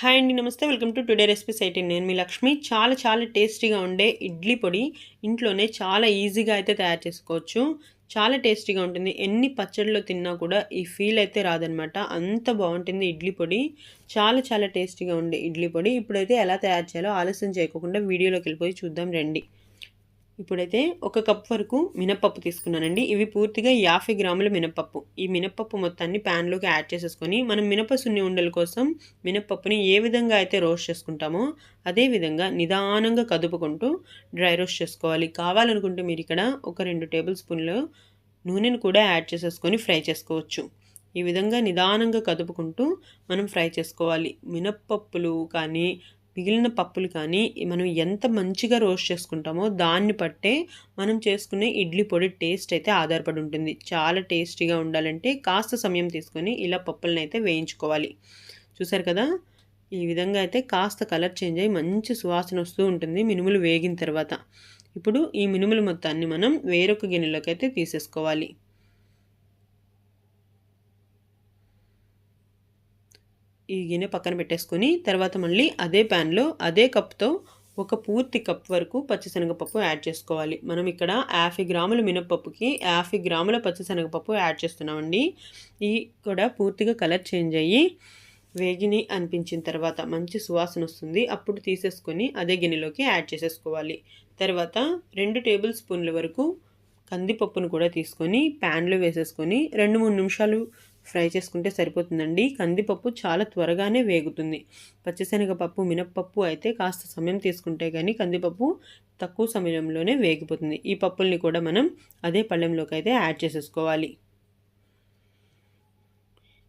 Hi అండి నమస్తే. Welcome to today recipes eighteen నేను మీ లక్ష్మి. చాలా చాలా టేస్టీగా ఉండే ఇడ్లీ పొడి ఇంట్లోనే చాలా ఈజీగా అయితే తయారు చేసుకోవచ్చు. చాలా టేస్టీగా ఉంటుంది. ఎన్ని పచ్చడిలో తిన్నా కూడా ఈ ఫీల్ అయితే రాదనమాట. అంత బాగుంటుంది ఇడ్లీ పొడి. చాలా చాలా టేస్టీగా ఉండే ఇడ్లీ పొడి. ఇప్పుడైతే ఎలా తయారు చేయాలో ఆలస్యం చేయకుండా వీడియోలోకి వెళ్ళిపోయి చూద్దాం రండి. ఇప్పుడైతే ఒక కప్ వరకు మినప్పప్పు తీసుకున్నానండి. ఇవి పూర్తిగా యాభై గ్రాముల మినప్పప్పు. ఈ మినప్పప్పు మొత్తాన్ని ప్యాన్లోకి యాడ్ చేసేసుకొని మనం మినప సున్ని ఉండల కోసం మినప్పప్పుని ఏ విధంగా అయితే రోస్ట్ చేసుకుంటామో అదే విధంగా నిదానంగా కదుపుకుంటూ డ్రై రోస్ట్ చేసుకోవాలి. కావాలనుకుంటే మీరు ఇక్కడ ఒక రెండు టేబుల్ స్పూన్లు నూనెను కూడా యాడ్ చేసేసుకొని ఫ్రై చేసుకోవచ్చు. ఈ విధంగా నిదానంగా కదుపుకుంటూ మనం ఫ్రై చేసుకోవాలి. మినప్పప్పులు కానీ మిగిలిన పప్పులు కానీ మనం ఎంత మంచిగా రోస్ట్ చేసుకుంటామో దాన్ని బట్టే మనం చేసుకునే ఇడ్లీ పొడి టేస్ట్ అయితే ఆధారపడి ఉంటుంది. చాలా టేస్టీగా ఉండాలంటే కాస్త సమయం తీసుకొని ఇలా పప్పులను అయితే వేయించుకోవాలి. చూసారు కదా? ఈ విధంగా అయితే కాస్త కలర్ చేంజ్ అయ్యి మంచి సువాసన వస్తూ ఉంటుంది మినుములు వేగిన తర్వాత. ఇప్పుడు ఈ మినుములు మొత్తాన్ని మనం వేరొక గిన్నెలోకి అయితే తీసేసుకోవాలి. ఈ గిన్నె పక్కన పెట్టేసుకొని తర్వాత మళ్ళీ అదే ప్యాన్లో అదే కప్తో ఒక పూర్తి కప్ వరకు పచ్చిశనగపప్పు యాడ్ చేసుకోవాలి. మనం ఇక్కడ యాభై గ్రాముల మినప్పప్పుకి యాభై గ్రాముల పచ్చిశనగపప్పు యాడ్ చేస్తున్నామండి. ఈ కూడా పూర్తిగా కలర్ చేంజ్ అయ్యి వేగిని అనిపించిన తర్వాత మంచి సువాసన వస్తుంది. అప్పుడు తీసేసుకొని అదే గిన్నెలోకి యాడ్ చేసేసుకోవాలి. తర్వాత రెండు టేబుల్ స్పూన్ల వరకు కందిపప్పును కూడా తీసుకొని ప్యాన్లో వేసేసుకొని రెండు మూడు నిమిషాలు ఫ్రై చేసుకుంటే సరిపోతుందండి. కందిపప్పు చాలా త్వరగానే వేగుతుంది. పచ్చిశనగపప్పు మినప్పప్పు అయితే కాస్త సమయం తీసుకుంటే కానీ కందిపప్పు తక్కువ సమయంలోనే వేగిపోతుంది. ఈ పప్పుల్ని కూడా మనం అదే పళ్ళెంలోకి అయితే యాడ్ చేసేసుకోవాలి.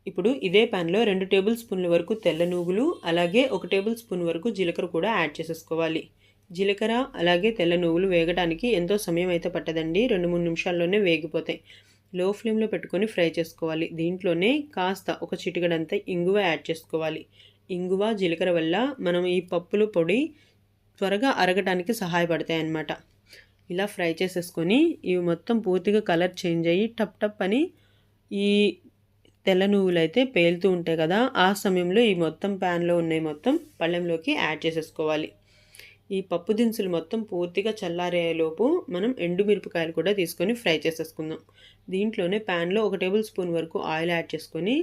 ఇప్పుడు ఇదే ప్యాన్లో రెండు టేబుల్ స్పూన్ల వరకు తెల్ల నూగులు అలాగే ఒక టేబుల్ స్పూన్ వరకు జీలకర్ర కూడా యాడ్ చేసేసుకోవాలి. జీలకర్ర అలాగే తెల్ల నువ్వులు వేగడానికి ఎంతో సమయం అయితే పట్టదండి. రెండు మూడు నిమిషాల్లోనే వేగిపోతాయి. లో ఫ్లేమ్లో పెట్టుకొని ఫ్రై చేసుకోవాలి. దీంట్లోనే కాస్త ఒక చిటికడంతా ఇంగువ యాడ్ చేసుకోవాలి. ఇంగువ జీలకర్ర వల్ల మనం ఈ పప్పుల పొడి త్వరగా అరగటానికి సహాయపడతాయి అన్నమాట ఇలా ఫ్రై చేసేసుకొని ఇవి మొత్తం పూర్తిగా కలర్ చేంజ్ అయ్యి టప్ టప్ అని ఈ తెల్ల నువ్వులు అయితే పేలుతూ ఉంటాయి కదా ఆ సమయంలో ఈ మొత్తం ప్యాన్లో ఉన్నాయి మొత్తం పళ్ళెంలోకి యాడ్ చేసేసుకోవాలి. ఈ పప్పు దినుసులు మొత్తం పూర్తిగా చల్లారేలోపు మనం ఎండుమిరపకాయలు కూడా తీసుకొని ఫ్రై చేసేసుకుందాం. దీంట్లోనే ప్యాన్లో ఒక టేబుల్ స్పూన్ వరకు ఆయిల్ యాడ్ చేసుకొని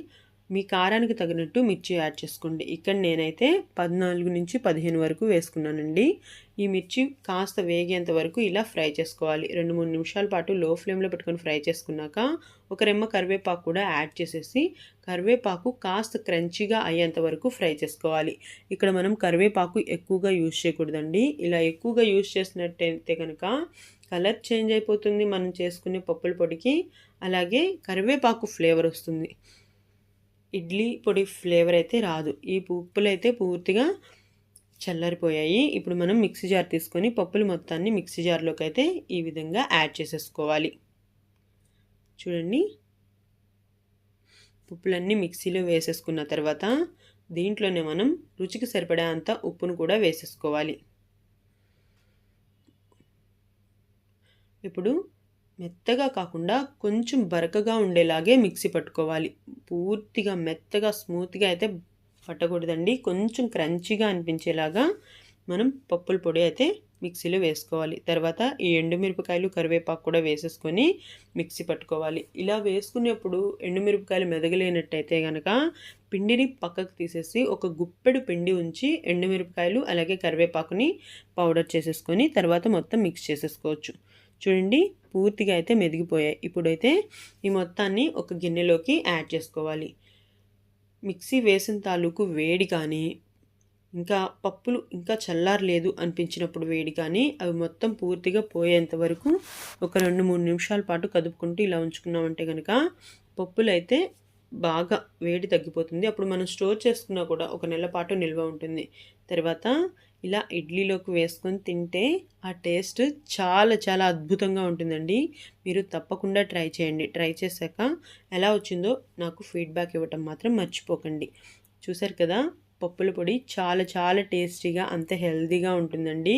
మీ కారానికి తగినట్టు మిర్చి యాడ్ చేసుకోండి. ఇక్కడ నేనైతే పద్నాలుగు నుంచి పదిహేను వరకు వేసుకున్నానండి. ఈ మిర్చి కాస్త వేగేంత వరకు ఇలా ఫ్రై చేసుకోవాలి. రెండు మూడు నిమిషాల పాటు లో ఫ్లేమ్లో పెట్టుకొని ఫ్రై చేసుకున్నాక ఒక రెమ్మ కరివేపాకు కూడా యాడ్ చేసేసి కరివేపాకు కాస్త క్రంచిగా అయ్యేంత వరకు ఫ్రై చేసుకోవాలి. ఇక్కడ మనం కరివేపాకు ఎక్కువగా యూజ్ చేయకూడదండి. ఇలా ఎక్కువగా యూజ్ చేసినట్టయితే కనుక కలర్ చేంజ్ అయిపోతుంది. మనం చేసుకునే పప్పుల పొడికి. అలాగే కరివేపాకు ఫ్లేవర్ వస్తుంది. ఇడ్లీ పొడి ఫ్లేవర్ అయితే రాదు. ఈ ఉప్పులు అయితే పూర్తిగా చల్లారిపోయాయి. ఇప్పుడు మనం మిక్సీ జార్ తీసుకొని పప్పులు మొత్తాన్ని మిక్సీ జార్లోకి అయితే ఈ విధంగా యాడ్ చేసేసుకోవాలి. చూడండి. పప్పులన్నీ మిక్సీలో వేసేసుకున్న తర్వాత దీంట్లోనే మనం రుచికి సరిపడే అంత ఉప్పును కూడా వేసేసుకోవాలి. ఇప్పుడు మెత్తగా కాకుండా కొంచెం బరకగా ఉండేలాగే మిక్సీ పట్టుకోవాలి. పూర్తిగా మెత్తగా స్మూత్గా అయితే పట్టకూడదండి. కొంచెం క్రంచీగా అనిపించేలాగా మనం పప్పుల పొడి అయితే మిక్సీలో వేసుకోవాలి. తర్వాత ఈ ఎండుమిరపకాయలు కరివేపాకు కూడా వేసేసుకొని మిక్సీ పట్టుకోవాలి. ఇలా వేసుకునేప్పుడు ఎండుమిరపకాయలు మెదగలేనట్టయితే కనుక పిండిని పక్కకు తీసేసి ఒక గుప్పెడు పిండి ఉంచి ఎండుమిరపకాయలు అలాగే కరివేపాకుని పౌడర్ చేసేసుకొని తర్వాత మొత్తం మిక్స్ చేసేసుకోవచ్చు. చూడండి పూర్తిగా అయితే మెదిగిపోయాయి. ఇప్పుడైతే ఈ మొత్తాన్ని ఒక గిన్నెలోకి యాడ్ చేసుకోవాలి. మిక్సీ వేసిన తాలూకు వేడి కానీ ఇంకా పప్పులు ఇంకా చల్లారలేదు అనిపించినప్పుడు వేడి కానీ అవి మొత్తం పూర్తిగా పోయేంత వరకు ఒక రెండు మూడు నిమిషాల పాటు కదుపుకుంటూ ఇలా ఉంచుకున్నామంటే కనుక పప్పులు అయితే బాగా వేడి తగ్గిపోతుంది. అప్పుడు మనం స్టోర్ చేసుకున్నా కూడా ఒక నెల పాటు నిల్వ ఉంటుంది. తర్వాత ఇలా ఇడ్లీలోకి వేసుకొని తింటే ఆ టేస్ట్ చాలా చాలా అద్భుతంగా ఉంటుందండి. మీరు తప్పకుండా ట్రై చేయండి. ట్రై చేశాక ఎలా వచ్చిందో నాకు ఫీడ్బ్యాక్ ఇవ్వటం మాత్రం మర్చిపోకండి. చూసారు కదా పప్పుల పొడి చాలా చాలా టేస్టీగా అంత హెల్తీగా ఉంటుందండి.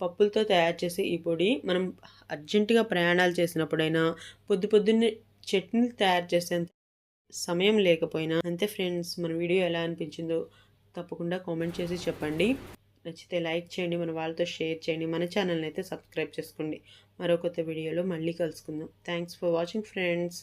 పప్పులతో తయారు చేసే ఈ పొడి మనం అర్జెంటుగా ప్రయాణాలు చేసినప్పుడైనా పొద్దు పొద్దున్నే చట్నీలు తయారు చేసేంత సమయం లేకపోయినా అంతే ఫ్రెండ్స్ మన వీడియో ఎలా అనిపించిందో తప్పకుండా కామెంట్ చేసి చెప్పండి. నచ్చితే లైక్ చేయండి మన వాళ్ళతో షేర్ చేయండి మన ఛానల్ని అయితే సబ్స్క్రైబ్ చేసుకోండి. మరో కొత్త వీడియోలో మళ్ళీ కలుసుకుందాం. Thanks for watching friends.